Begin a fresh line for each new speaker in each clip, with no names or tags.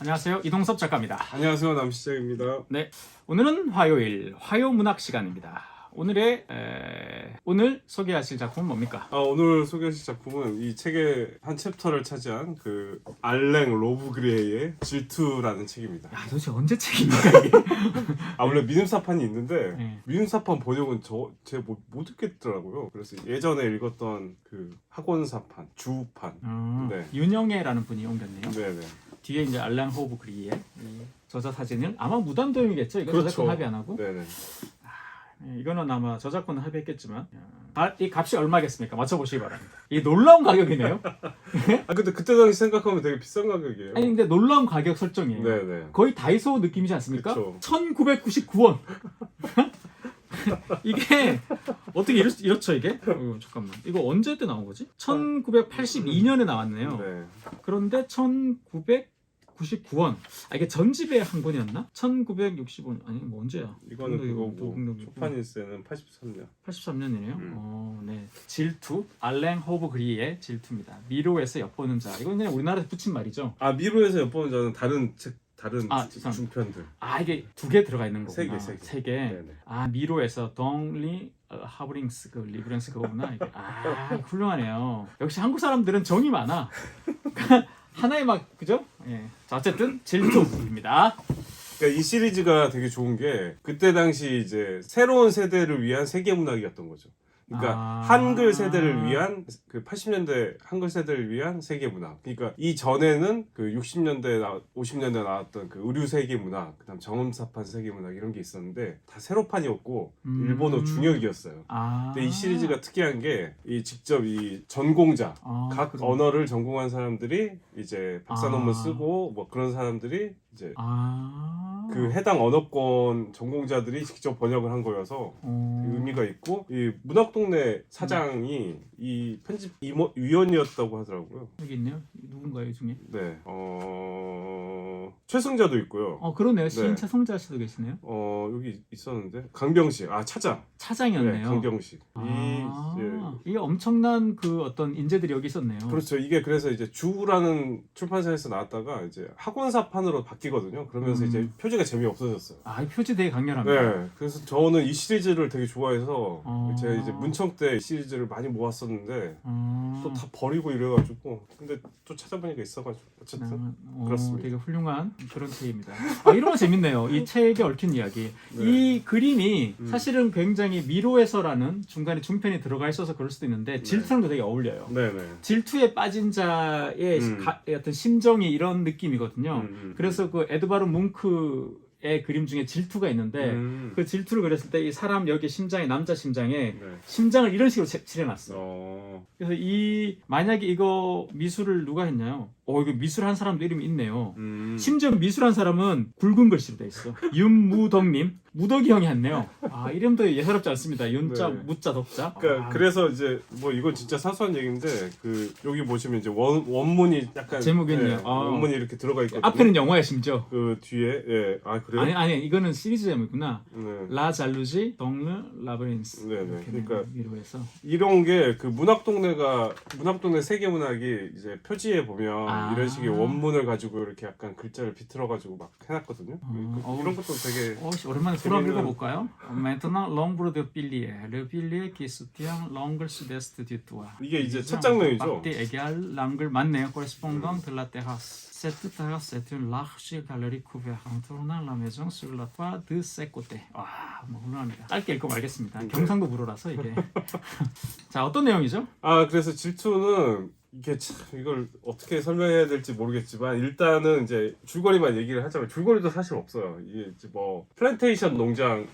안녕하세요. 이동섭 작가입니다.
안녕하세요 남시장입니다.
네, 오늘은 화요일 화요 문학 시간입니다. 오늘의 에, 오늘 소개하실 작품은 뭡니까?
아, 오늘 소개하실 작품은 이 책의 한 챕터를 차지한 그 알랭 로브 그레이의 질투라는 책입니다.
야, 도대체 언제 책입니까 이게?
아 원래 미음사판이 있는데
네.
미음사판 번역은 저제못 못 읽겠더라고요. 그래서 예전에 읽었던 그 학원사판, 주판.
어,
네.
윤영애라는 분이 옮겼네요.
네네.
뒤에 이제 알란 호브 그리의 이 저자 사진을 아마 무단도용이겠죠. 이거 저작권 합의 안 하고.
네네.
네, 이거는 아마 저작권 합의했겠지만 아, 이 값이 얼마겠습니까? 맞춰보시기 바랍니다. 이 놀라운 가격이네요.
아 근데 그때 당시 생각하면 되게 비싼 가격이에요.
아니 근데 놀라운 가격 설정이에요.
네네.
거의 다이소 느낌이지 않습니까?
그쵸.
1999원. 이게 어떻게 이렇, 이렇죠 이게? 어, 잠깐만. 이거 언제 때 나온 거지? 1982년에 나왔네요.
네.
그런데 1999원. 아 이게 전집의 한 권이었나? 1965년 아니 뭐 언제야?
이거는 그거고 초판일세는 83년.
83년이네요.
음.
어, 네. 질투. 알랭 호브 그리의 질투입니다. 미로에서 엿보는 자. 이건 그냥 우리나라에서 붙인 말이죠.
아 미로에서 엿보는 자는 다른 책 다른
아, 죄송합니다.
중편들.
아 이게 두 개 들어가 있는
세
거구나.
개, 세 개.
세 개.
네네.
아 미로에서 덩리 어, 하브링스 그 리브렌스 그거구나. 이게. 아 훌륭하네요. 역시 한국 사람들은 정이 많아. 하나의 막 그죠? 예. 자 어쨌든 질투입니다.
그러니까 이 시리즈가 되게 좋은 게 그때 당시 이제 새로운 세대를 위한 세계 문학이었던 거죠. 그러니까
아.
한글 세대를 위한 그 80년대 한글 세대를 위한 세계 문학. 그러니까 이 전에는 그 60년대 나 50년대 나왔던 그 의류 세계 문학, 그다음 정음사판 세계 문학 이런 게 있었는데 다 세로판이었고
음.
일본어 중역이었어요.
아.
근데 이 시리즈가 특이한 게 이 직접 이 전공자
아,
각
그래요?
언어를 전공한 사람들이 이제 박사
아.
논문 쓰고 뭐 그런 사람들이 이제
아.
그 해당 언어권 전공자들이 직접 번역을 한 거여서
어.
의미가 있고 이 문학동네 사장이 이 편집 임원, 위원이었다고 하더라고요.
여기 있네요. 누군가요 이 중에?
네, 어 최승자도 있고요.
어 그러네요. 시인
네.
최성자 씨도 계시네요.
어 여기 있었는데 강병식, 아 차장,
차장이었네요.
네, 강병식.
아,
이 이제
이게 엄청난 그 어떤 인재들이 여기 있었네요.
그렇죠. 이게 그래서 이제 주라는 출판사에서 나왔다가 이제 학원사판으로 바뀌거든요. 그러면서
음.
이제 표지가 재미없어졌어요.
아, 이 표지 되게 강렬합니다.
네, 그래서 저는 이 시리즈를 되게 좋아해서
어.
제가 이제 문청 때 이 시리즈를 많이 모았었는데
어,
또 다 버리고 이래가지고 근데 또 찾아보니까 있어가지고 어쨌든
어,
그렇습니다.
되게 훌륭한 그런 책입니다. 아, 이런 거 재밌네요. 이 책에 얽힌 이야기.
네.
이 그림이
음.
사실은 굉장히 미로에서라는 중간에 중편이 들어가 있어서 그럴 수도 있는데 질투랑도 되게 어울려요.
네 네.
질투에 빠진 자의
음.
가- 어떤 심정이 이런 느낌이거든요.
음, 음,
그래서 그 에드바르 뭉크의 그림 중에 질투가 있는데
음.
그 질투를 그렸을 때 이 사람 여기 심장에 남자 심장에
네.
심장을 이런 식으로 체- 칠해놨어.
어.
그래서 이 만약에 이거 미술을 누가 했냐요? 어 이거 미술한 사람도 이름이 있네요.
음.
심지어 미술한 사람은 굵은 글씨로 돼 있어. 윤무덕님, 무덕이 형이 했네요. 아 이름도 예사롭지 않습니다. 윤자,
네.
무자, 덕자.
그러니까
아,
그래서 이제 뭐 이건 진짜 사소한 얘기인데 그 여기 보시면 이제 원 원문이 약간
제목이 있네요.
네,
아.
원문이 이렇게 들어가 있거든요.
앞에는 영화야 심지어.
그 뒤에 예 아 그래요?
아니 아니 이거는 시리즈 제목이구나.
네.
라 잘루지 동르 라브린스.
네네. 그러니까
미로에서.
이런 게 그 문학 동네가 문학 동네 세계 문학이 이제 표지에 보면
아.
이런 식의 원문을 가지고 이렇게 약간 글자를 비틀어 가지고 막 해놨거든요.
어,
그- 이런 것도 되게
어, 씨, 오랜만에 술 한번
재밌는-
읽어볼까요? Maintenant l'ombre de pilier, le pilier qui soutient l'angle sud-est du toit.
이게 이제 첫 장면이죠.
Partie égale l'angle 맞네요. correspondant de la terrasse. Cette terrasse est une large galerie couverte entourant la maison sur la toit de ses côtés. 와, 뭐 훌륭합니다. 짧게 읽고 말겠습니다.
네.
경상도 불어라서 이게. 자, 어떤 내용이죠?
아 그래서 질투는 이게 참 이걸 어떻게 설명해야 될지 모르겠지만 일단은 이제 줄거리만 얘기를 하자면 줄거리도 사실 없어요. 이게 이제 뭐 플랜테이션 농장에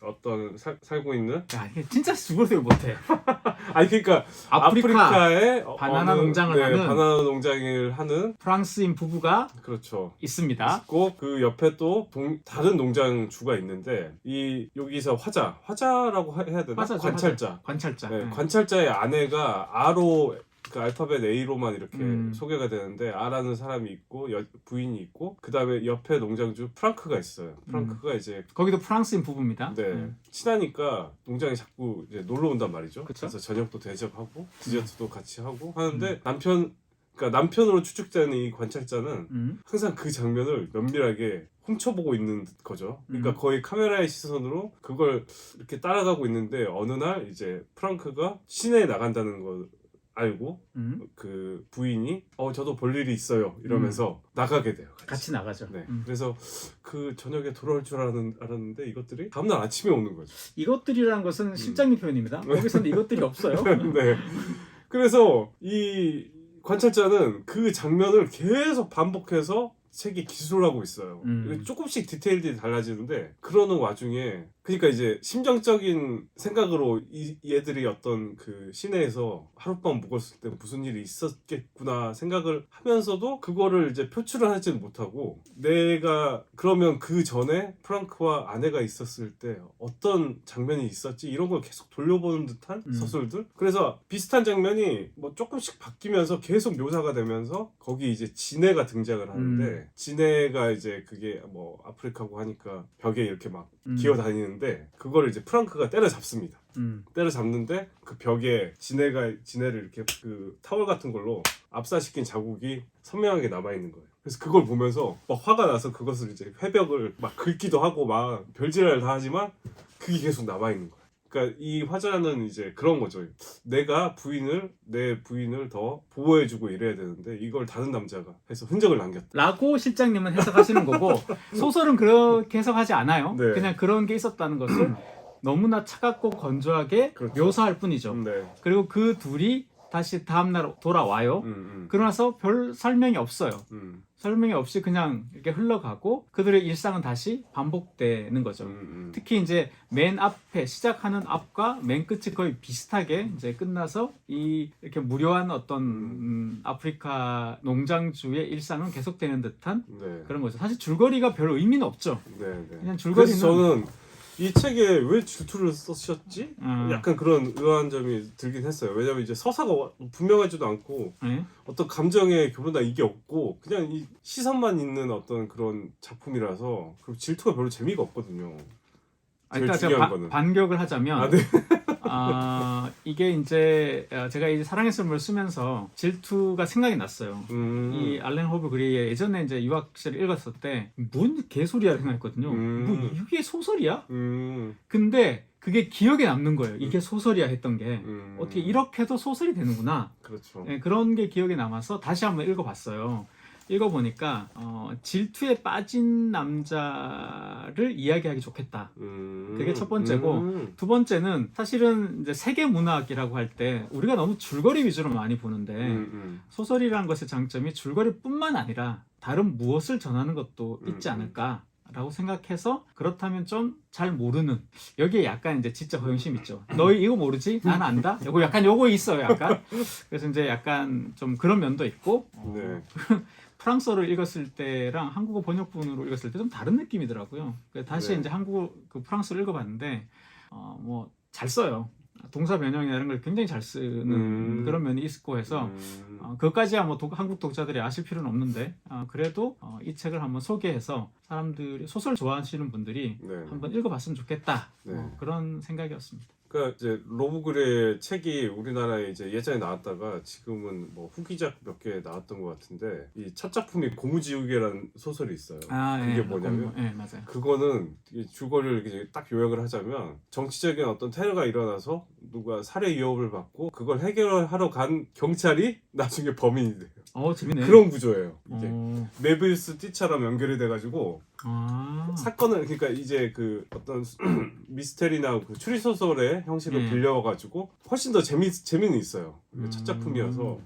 어떤 사- 살고 있는
야, 이게 진짜 죽어도 못해.
아니 그러니까
아프리카
에
바나나 농장을 하는
바나나 농장을 하는
프랑스인 부부가
그렇죠.
있습니다.
있고 그 옆에 또 동- 다른 농장 주가 있는데 이 여기서 화자 화자라고 하- 해야 되나
화자죠,
관찰자
관찰자.
네,
네.
관찰자의 아내가 R로 그 알파벳 A로만 이렇게
음.
소개가 되는데 R라는 사람이 있고 여- 부인이 있고 그 다음에 옆에 농장주 프랑크가 있어요. 프랑크가 이제
거기도 프랑스인 부부입니다.
네
음.
친하니까 농장에 자꾸 이제 놀러 온단 말이죠.
그쵸?
그래서 저녁도 대접하고 디저트도 같이 하고 하는데
음.
남편 그러니까 남편으로 추측되는 이 관찰자는
음.
항상 그 장면을 면밀하게 훔쳐보고 있는 거죠. 그러니까
음.
거의 카메라의 시선으로 그걸 이렇게 따라가고 있는데 어느 날 이제 프랑크가 시내에 나간다는 걸 알고
음.
그 부인이 어 저도 볼 일이 있어요 이러면서 나가게 돼요. 같이.
나가죠.
네.
음.
그래서 그 저녁에 돌아올 줄 알았는, 알았는데 이것들이 다음날 아침에 오는 거죠.
이것들이라는 것은 실장님 표현입니다. 거기서는 이것들이 없어요.
네. 그래서 이 관찰자는 그 장면을 계속 반복해서 책이 기술하고 있어요.
음.
조금씩 디테일들이 달라지는데 그러는 와중에 그러니까 이제 심정적인 생각으로 이 얘들이 어떤 그 시내에서 하룻밤 묵었을 때 무슨 일이 있었겠구나 생각을 하면서도 그거를 이제 표출을 하지는 못하고 내가 그러면 그 전에 프랑크와 아내가 있었을 때 어떤 장면이 있었지 이런 걸 계속 돌려보는 듯한
음.
서술들 그래서 비슷한 장면이 뭐 조금씩 바뀌면서 계속 묘사가 되면서 거기 이제 진해가 등장을 하는데
음.
진해가 이제 그게 뭐 아프리카고 하니까 벽에 이렇게 막
음.
기어 다니는 데 그거를 이제 프랑크가 때려잡습니다.
음.
때려잡는데 그 벽에 진해가 진해를 이렇게 그 타월 같은 걸로 압사시킨 자국이 선명하게 남아 있는 거예요. 그래서 그걸 보면서 막 화가 나서 그것을 이제 회벽을 막 긁기도 하고 막 별짓을 다 하지만 그게 계속 남아 있는 거예요. 그러니까 이 화자는 이제 그런 거죠. 내가 부인을 내 부인을 더 보호해주고 이래야 되는데 이걸 다른 남자가 해서 흔적을 남겼다.
라고 실장님은 해석하시는 거고 소설은 그렇게 해석하지 않아요.
네.
그냥 그런 게 있었다는 것을 너무나 차갑고 건조하게
그렇죠.
묘사할 뿐이죠.
네.
그리고 그 둘이 다시 다음날 돌아와요.
음, 음,
그러나서 별 설명이 없어요.
음,
설명이 없이 그냥 이렇게 흘러가고 그들의 일상은 다시 반복되는 거죠.
음, 음.
특히 이제 맨 앞에 시작하는 앞과 맨 끝이 거의 비슷하게 이제 끝나서 이 이렇게 무료한 어떤 음, 아프리카 농장주의 일상은 계속되는 듯한
네.
그런 거죠. 사실 줄거리가 별 의미는 없죠.
네, 네.
그냥 줄거리는-
그래서 저는 이 책에 왜 질투를 쓰셨지?
음.
약간 그런 의아한 점이 들긴 했어요. 왜냐면 이제 서사가 와- 분명하지도 않고
네.
어떤 감정의 교류나 이게 없고 그냥 이 시선만 있는 어떤 그런 작품이라서 그리고 질투가 별로 재미가 없거든요.
아,
제일
일단
중요한
바-
거는.
반격을 하자면
아, 네.
아, 이게 이제 어, 제가 이제 사랑의 썰을 쓰면서 질투가 생각이 났어요.
음.
이 알렌 호브 그리의 예전에 이제 유학시를 읽었을 때 뭔 개소리야 생각했거든요.
음.
뭐 이게 소설이야?
음.
근데 그게 기억에 남는 거예요. 이게 소설이야 했던 게
음.
어떻게 이렇게도 소설이 되는구나.
그렇죠.
예, 그런 게 기억에 남아서 다시 한번 읽어봤어요. 읽어보니까 어, 질투에 빠진 남자를 이야기하기 좋겠다.
음.
그게 첫 번째고,
음.
두 번째는 사실은 이제 세계 문학이라고 할 때 우리가 너무 줄거리 위주로 많이 보는데
음, 음.
소설이라는 것의 장점이 줄거리뿐만 아니라 다른 무엇을 전하는 것도 있지
음, 음.
않을까. 라고 생각해서 그렇다면 좀 잘 모르는 여기에 약간 이제 진짜 허영심 있죠. 너희 이거 모르지? 난 안다. 요거 약간 요거 있어요. 약간 그래서 이제 약간 좀 그런 면도 있고 어,
네.
프랑스어를 읽었을 때랑 한국어 번역본으로 읽었을 때 좀 다른 느낌이더라고요. 다시
네.
이제 한국어 그 프랑스어를 읽어봤는데 어, 뭐 잘 써요. 동사 변형이나 이런 걸 굉장히 잘 쓰는
음.
그런 면이 있고 해서
음.
어, 그것까지야 뭐 독- 한국 독자들이 아실 필요는 없는데 어, 그래도 어, 이 책을 한번 소개해서 사람들이 소설 좋아하시는 분들이
네.
한번 읽어봤으면 좋겠다
네.
뭐 그런 생각이었습니다.
그러니까 이제 로브그레의 책이 우리나라에 이제 예전에 나왔다가 지금은 뭐 후기작 몇 개 나왔던 것 같은데 이 첫 작품이 고무지우개라는 소설이 있어요. 그게
예,
뭐냐면
예, 맞아요.
그거는 이 줄거리를 이제 딱 요약을 하자면 정치적인 어떤 테러가 일어나서 누가 살해 위협을 받고 그걸 해결하러 간 경찰이 나중에 범인이 돼요.
어 재밌네.
그런 구조예요. 이게
어,
메비우스 띠처럼 연결이 돼가지고
아,
사건을 그러니까 이제 그 어떤 수- 미스테리나 그 추리 소설의 형식을
음.
빌려가지고 훨씬 더 재미 재미는 있어요. 이게 첫
음.
작품이어서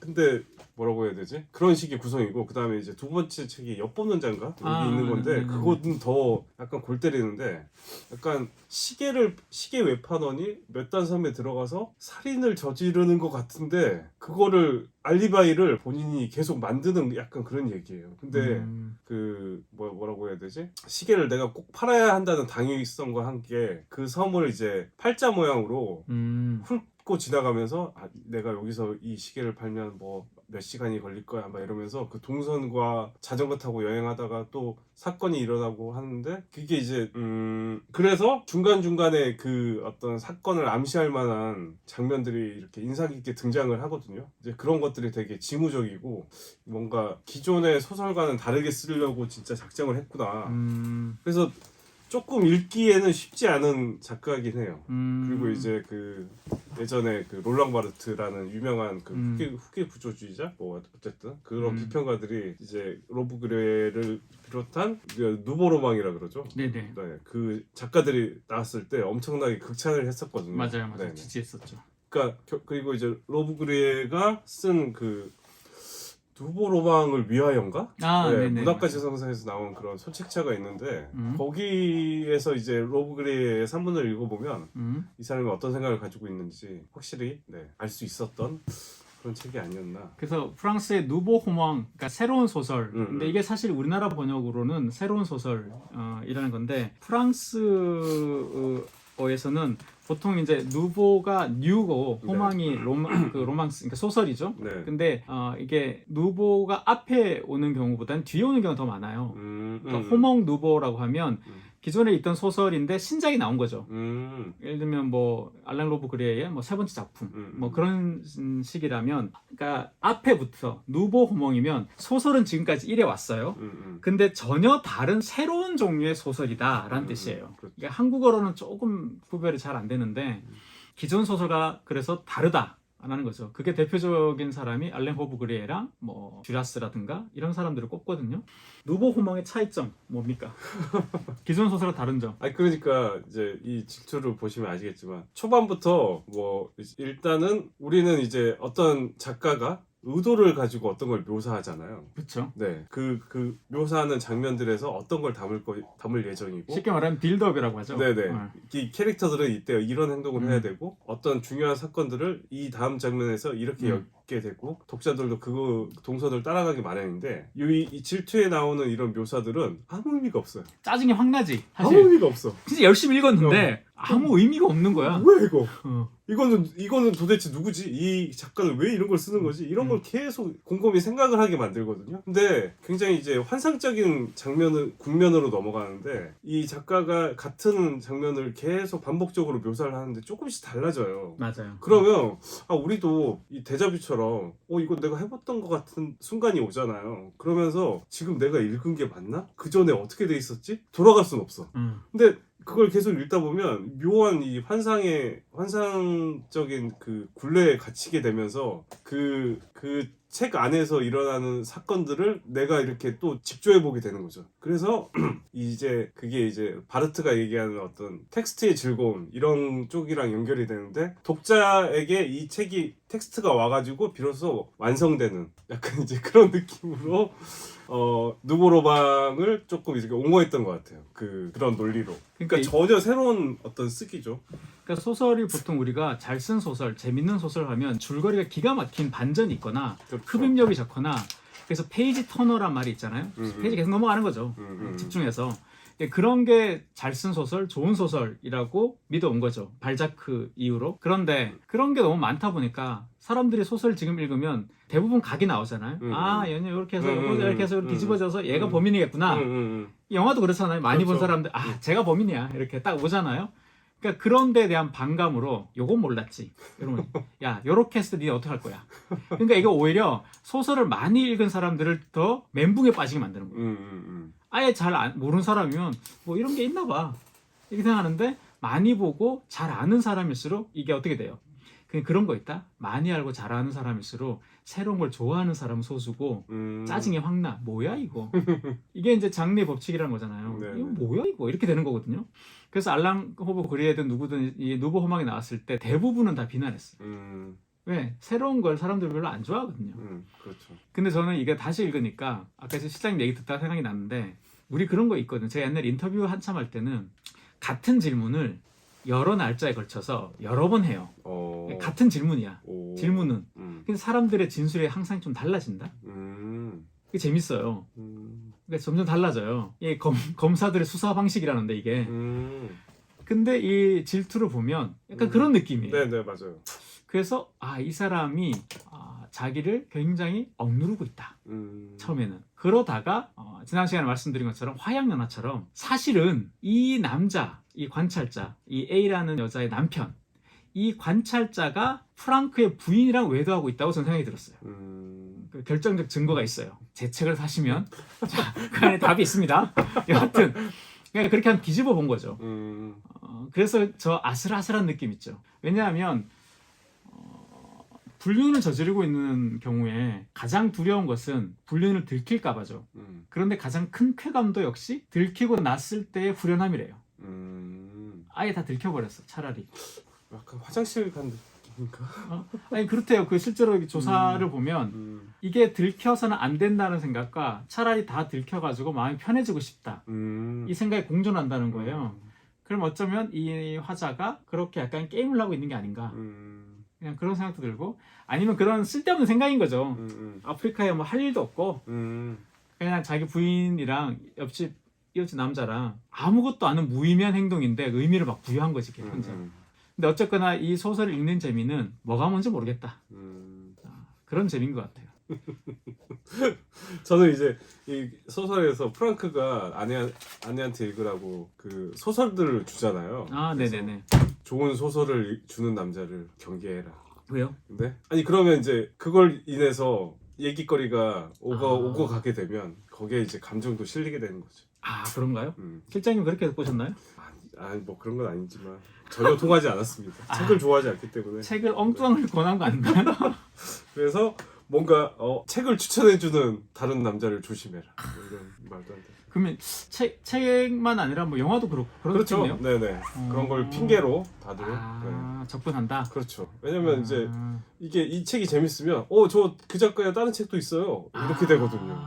근데 뭐라고 해야 되지? 그런 식의 구성이고 그 다음에 이제 두 번째 책이 엿보는 장가 여기
아,
있는 건데
네, 네,
그거는 더 약간 골 때리는데 약간 시계를 시계 외판원이 몇 단 섬에 들어가서 살인을 저지르는 것 같은데 그거를 알리바이를 본인이 계속 만드는 약간 그런 얘기예요. 근데
음,
그 뭐, 뭐라고 해야 되지? 시계를 내가 꼭 팔아야 한다는 당위성과 함께 그 섬을 이제 팔자 모양으로
음,
훑고 지나가면서 아, 내가 여기서 이 시계를 팔면 뭐 몇 시간이 걸릴 거야 막 이러면서 그 동선과 자전거 타고 여행하다가 또 사건이 일어나고 하는데 그게 이제 음 그래서 중간 중간에 그 어떤 사건을 암시할 만한 장면들이 이렇게 인상 깊게 등장을 하거든요. 이제 그런 것들이 되게 지무적이고 뭔가 기존의 소설과는 다르게 쓰려고 진짜 작정을 했구나.
음,
그래서 조금 읽기에는 쉽지 않은 작가이긴 해요.
음,
그리고 이제 그 예전에 그 롤랑 바르트라는 유명한 그
음.
후기, 후기 구조주의자 뭐 어쨌든 그런
음.
비평가들이 이제 로브 그레를 비롯한 우리가 누보로망이라 그러죠.
네네
네, 그 작가들이 나왔을 때 엄청나게 극찬을 했었거든요.
맞아요 맞아요
네, 네.
지지했었죠.
그러니까 겨- 그리고 이제 로브 그레가 쓴그 누보로망을 위하여인가?
아
네,
네네
문학가 지성사에서 나온 그런 소책차가 있는데
음.
거기에서 이제 로브 그레의 산문을 읽어보면
음,
이 사람이 어떤 생각을 가지고 있는지 확실히 네, 알 수 있었던 그런 책이 아니었나.
그래서 프랑스의 누보 호망, 그러니까 새로운 소설.
음,
근데
음.
이게 사실 우리나라 번역으로는 새로운 소설이라는 건데 프랑스 어에서는 보통 이제 누보가 뉴고 호망이
네.
로마, 그 로망스, 그러니까 소설이죠.
네.
근데 어, 이게 누보가 앞에 오는 경우보다는 뒤에 오는 경우가 더 많아요.
음,
그러니까
음,
호몽 누보라고 하면
음.
기존에 있던 소설인데 신작이 나온 거죠.
음,
예를 들면 뭐 알랭 로브 그레의 뭐 세 번째 작품
음,
뭐
음.
그런 식이라면 그러니까 앞에부터 누보 호몽이면 소설은 지금까지 이래 왔어요.
음, 음.
근데 전혀 다른 새로운 종류의 소설이다라는
음,
뜻이에요.
그렇죠.
이게 한국어로는 조금 구별이 잘 안 되는데 기존 소설과 그래서 다르다. 라는 거죠. 그게 대표적인 사람이 알렌 호브 그리에랑 뭐 듀라스라든가 이런 사람들을 꼽거든요. 누보 호몽의 차이점 뭡니까? 기존 소설과 다른 점.
아니 그러니까 이제 이 질투를 보시면 아시겠지만 초반부터 뭐 일단은 우리는 이제 어떤 작가가 의도를 가지고 어떤 걸 묘사하잖아요.
그렇죠.
네, 그, 그 묘사하는 장면들에서 어떤 걸 담을 거, 담을 예정이고,
쉽게 말하면 빌드업이라고 하죠.
네네.
어.
이 캐릭터들은 이때 이런 행동을
음.
해야 되고 어떤 중요한 사건들을 이 다음 장면에서 이렇게
음.
엮게 되고 독자들도 그거 동선을 따라가기 마련인데 이, 이 질투에 나오는 이런 묘사들은 아무 의미가 없어요.
짜증이 확 나지.
아무
사실
의미가 없어.
진짜 열심히 읽었는데 아무 의미가 없는 거야.
뭐야 이거?
어.
이거는 이거는 도대체 누구지? 이 작가는 왜 이런 걸 쓰는 거지? 이런
음.
걸 계속 곰곰이 생각을 하게 만들거든요. 근데 굉장히 이제 환상적인 장면은 국면으로 넘어가는데 이 작가가 같은 장면을 계속 반복적으로 묘사를 하는데 조금씩 달라져요.
맞아요.
그러면 아 우리도 이 데자뷰처럼 어 이거 내가 해봤던 것 같은 순간이 오잖아요. 그러면서 지금 내가 읽은 게 맞나? 그 전에 어떻게 돼 있었지? 돌아갈 순 없어.
음.
근데 그걸 계속 읽다 보면 묘한 이 환상의 환상적인 그 굴레에 갇히게 되면서 그 그 책 안에서 일어나는 사건들을 내가 이렇게 또 집조해 보게 되는 거죠. 그래서 이제 그게 이제 바르트가 얘기하는 어떤 텍스트의 즐거움 이런 쪽이랑 연결이 되는데 독자에게 이 책이 텍스트가 와가지고 비로소 완성되는 약간 이제 그런 느낌으로 어 누보로방을 조금 이렇게 옹호했던 것 같아요. 그 그런 논리로. 그러니까
이-
전혀 새로운 어떤 쓰기죠.
그러니까 소설이 보통 우리가 잘 쓴 소설, 재밌는 소설 하면 줄거리가 기가 막힌 반전이 있거나
그렇죠.
흡입력이 좋거나 그래서 페이지 터너란 말이 있잖아요.
음, 음.
페이지 계속 넘어가는 거죠.
음, 음.
집중해서 예, 그런 게 잘 쓴 소설, 좋은 소설이라고 믿어온 거죠. 발자크 이후로. 그런데 그런 게 너무 많다 보니까 사람들이 소설 지금 읽으면 대부분 각이 나오잖아요.
음,
아,
음.
얘는 이렇게 해서
음, 음,
이렇게 해서
음,
이렇게
음.
뒤집어져서 얘가
음.
범인이겠구나.
음, 음,
영화도 그렇잖아요. 많이 본
그렇죠.
사람들 아 제가 범인이야 이렇게 딱 오잖아요. 그러니까 그런 데 대한 반감으로 요건 몰랐지. 이러면 야 요렇게 했을 때 니네 어떻게 할 거야. 그러니까 이거 오히려 소설을 많이 읽은 사람들을 더 멘붕에 빠지게 만드는
음,
거예요.
음, 음,
아예 잘 안- 모르는 사람이면 뭐 이런 게 있나 봐 이렇게 생각하는데 많이 보고 잘 아는 사람일수록 이게 어떻게 돼요? 그냥 그런 거 있다. 많이 알고 잘 아는 사람일수록 새로운 걸 좋아하는 사람은 소수고
음.
짜증이 확 나. 뭐야 이거? 이게 이제 장르 법칙이라는 거잖아요.
네,
이거
네.
뭐야 이거? 이렇게 되는 거거든요. 그래서 알랑 호브 그리에든 누구든 이 누보 호망이 나왔을 때 대부분은 다 비난했어요.
음,
왜? 새로운 걸 사람들 별로 안 좋아하거든요.
음, 그렇죠.
근데 저는 이게 다시 읽으니까 아까 실장님 얘기 듣다가 생각이 났는데 우리 그런 거 있거든요. 제가 옛날 인터뷰 한참 할 때는 같은 질문을 여러 날짜에 걸쳐서 여러 번 해요.
어.
같은 질문이야.
오.
질문은.
음,
근데 사람들의 진술이 항상 좀 달라진다.
음,
그게 재밌어요.
음,
그러니까 점점 달라져요. 이 검, 검사들의 수사 방식이라는데 이게.
음.
근데 이 질투를 보면 약간
음.
그런 느낌이에요.
네, 네, 맞아요.
그래서 아 이 사람이 아, 자기를 굉장히 억누르고 있다.
음.
처음에는 그러다가 어, 지난 시간에 말씀드린 것처럼 화양연화처럼 사실은 이 남자 이 관찰자 이 A라는 여자의 남편 이 관찰자가 프랑크의 부인이랑 외도하고 있다고 저는 생각이 들었어요.
음.
그 결정적 증거가 있어요. 제 책을 사시면 자, 그 안에 답이 있습니다. 여하튼 그냥 그렇게 한 뒤집어 본 거죠.
음.
어, 그래서 저 아슬아슬한 느낌 있죠. 왜냐하면 어, 불륜을 저지르고 있는 경우에 가장 두려운 것은 불륜을 들킬까봐죠.
음.
그런데 가장 큰 쾌감도 역시 들키고 났을 때의 후련함이래요.
음.
아예 다 들켜버렸어, 차라리.
약간 화장실 간 느낌인가?
어? 아니 그렇대요. 그 실제로 이렇게 조사를 보면
음.
이게 들켜서는 안 된다는 생각과 차라리 다 들켜가지고 마음이 편해지고 싶다.
음.
이 생각이 공존한다는 거예요. 그럼 어쩌면 이 화자가 그렇게 약간 게임을 하고 있는 게 아닌가.
음.
그냥 그런 생각도 들고 아니면 그런 쓸데없는 생각인 거죠.
음. 음.
아프리카에 뭐 할 일도 없고
음.
그냥 자기 부인이랑 옆집 이웃집 남자랑 아무것도 않은 무의미한 행동인데 의미를 막 부여한 거지 걔 혼자.
음.
근데 어쨌거나 이 소설을 읽는 재미는 뭐가 뭔지 모르겠다.
음.
자, 그런 재미인 것 같아요.
저는 이제 이 소설에서 프랑크가 아내 아내한테 읽으라고 그 소설들을 주잖아요.
아,
그래서
네네네.
좋은 소설을 읽- 주는 남자를 경계해라.
왜요?
근데 아니 그러면 이제 그걸 인해서 얘기거리가 오고
아.
오고 가게 되면 거기에 이제 감정도 실리게 되는 거죠.
아 그런가요?
음.
실장님 그렇게 보셨나요?
아니, 아니 뭐 그런 건 아니지만 전혀 통하지 않았습니다.
아.
책을 좋아하지 않기 때문에.
책을 엉뚱한 걸 권한 거 아닌가요?
그래서 뭔가 어, 책을 추천해주는 다른 남자를 조심해라. 뭐 이런 말도 안 돼.
그러면 책 책만 아니라 뭐 영화도 그렇고
그렇죠.
그렇겠네요.
네네.
어.
그런 걸 핑계로 다들. 네.
아 접근한다.
그렇죠. 왜냐면
아.
이제 이게 이 책이 재밌으면 어 저 그 작가의 다른 책도 있어요. 이렇게
아.
되거든요.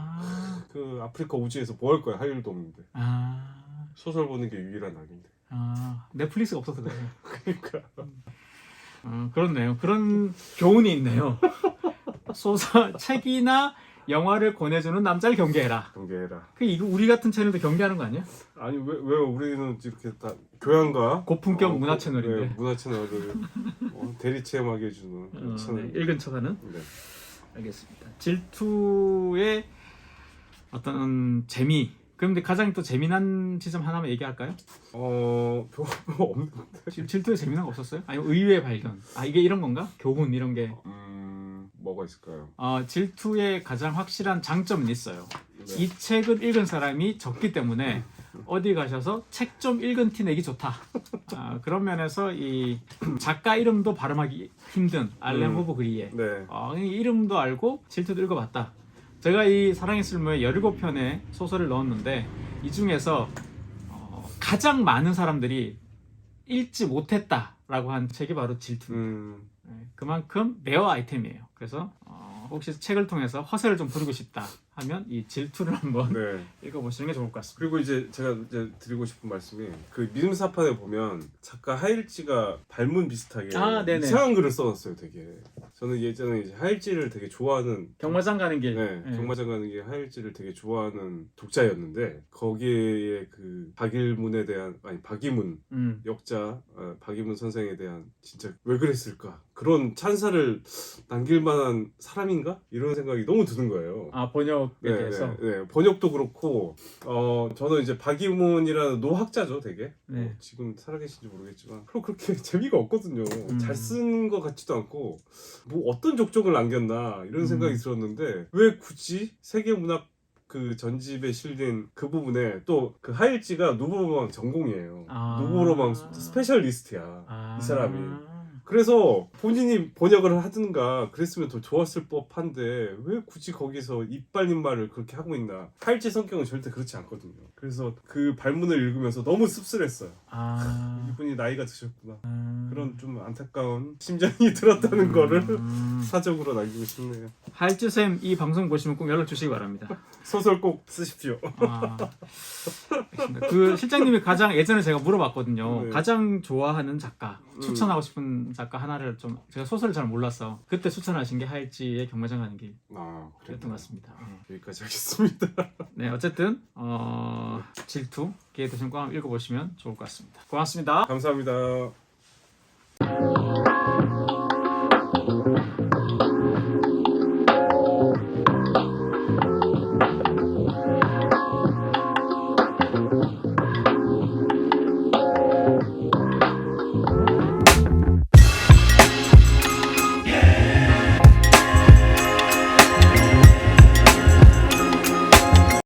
그 아프리카 우지에서 뭐 할 거야 할 일도 없는데
아,
소설 보는 게 유일한 낙인데.
아 넷플릭스가 없어서 그래요.
그러니까
어, 그렇네요. 그런 교훈이 있네요. 소설 책이나 영화를 권해주는 남자를 경계해라.
경계해라.
그 이거 우리 같은 채널도 경계하는 거 아니야?
아니 왜 왜 우리는 이렇게 다 교양과
고품격
어,
문화
고-
채널인데.
네, 문화 채널을 어, 대리 체험하게 해주는 그런
어,
채널.
네, 읽은 척하는.
네.
알겠습니다. 질투의 어떤 재미. 그런데 가장 또 재미난 지점 하나만 얘기할까요?
어 별로 없는데.
질- 질투의 재미난 거 없었어요? 아니 의외의 발견. 아 이게 이런 건가? 교훈 이런 게.
음 뭐가 있을까요?
어, 질투의 가장 확실한 장점은 있어요.
네.
이 책을 읽은 사람이 적기 때문에 어디 가셔서 책 좀 읽은 티 내기 좋다. 아, 그런 면에서 이 작가 이름도 발음하기 힘든 알렌
음.
호브 그리에
네.
어, 이 이름도 알고 질투도 읽어봤다. 제가 이 사랑의 쓸모에 17편의 소설을 넣었는데 이 중에서 어, 가장 많은 사람들이 읽지 못했다라고 한 책이 바로 질투입니다.
음.
네, 그만큼 레어 아이템이에요. 그래서 어, 혹시 책을 통해서 허세를 좀 부리고 싶다 하면 이 질투를 한번
네.
읽어보시는 게 좋을 것 같습니다.
그리고 이제 제가 이제 드리고 싶은 말씀이 그 믿음 사판에 보면 작가 하일지가 발문 비슷하게
아, 네네.
이상한 글을 써놨어요, 되게. 저는 예전에 이제 하일지를 되게 좋아하는
경마장 가는 길.
네,
네.
경마장 가는 게 하일지를 되게 좋아하는 독자였는데 거기에 그 박일문에 대한 아니 박이문
음.
역자 어, 박이문 선생에 대한 진짜 왜 그랬을까 그런 찬사를 남길 만한 사람인가 이런 생각이 너무 드는 거예요.
아 번역에
네,
대해서.
네, 네. 번역도 그렇고 어 저는 이제 박이문이라는 노학자죠, 되게
네.
뭐 지금 살아계신지 모르겠지만 별로 그렇게 재미가 없거든요.
음.
잘쓴 것 같지도 않고 뭐 어떤 족적을 남겼나 이런
음.
생각이 들었는데 왜 굳이 세계 문학 그 전집에 실린 그 부분에 또 그 하일지가 누구로방 전공이에요.
아.
누구로방 스페셜리스트야.
아.
이 사람이. 그래서 본인이 번역을 하든가 그랬으면 더 좋았을 법한데 왜 굳이 거기서 이빨린 말을 그렇게 하고 있나 할지 성격은 절대 그렇지 않거든요 그래서 그 발문을 읽으면서 너무 씁쓸했어요
아.
이분이 나이가 드셨구나
음.
그런 좀 안타까운 심정이 들었다는 거를
음.
사적으로 남기고 싶네요
할주쌤 이 방송 보시면 꼭 연락 주시기 바랍니다.
소설 꼭 쓰십시오
아, 알겠습니다. 그 실장님이 가장 예전에 제가 물어봤거든요.
네.
가장 좋아하는 작가,
음.
추천하고 싶은 작가 하나를 좀 제가 소설을 잘 몰라서 그때 추천하신 게 하일지의 경마장 가는
길아
그랬던 것 같습니다. 네.
여기까지 하겠습니다
네, 어쨌든 어, 질투 기회 되시면 꼭 한번 읽어보시면 좋을 것 같습니다. 고맙습니다.
감사합니다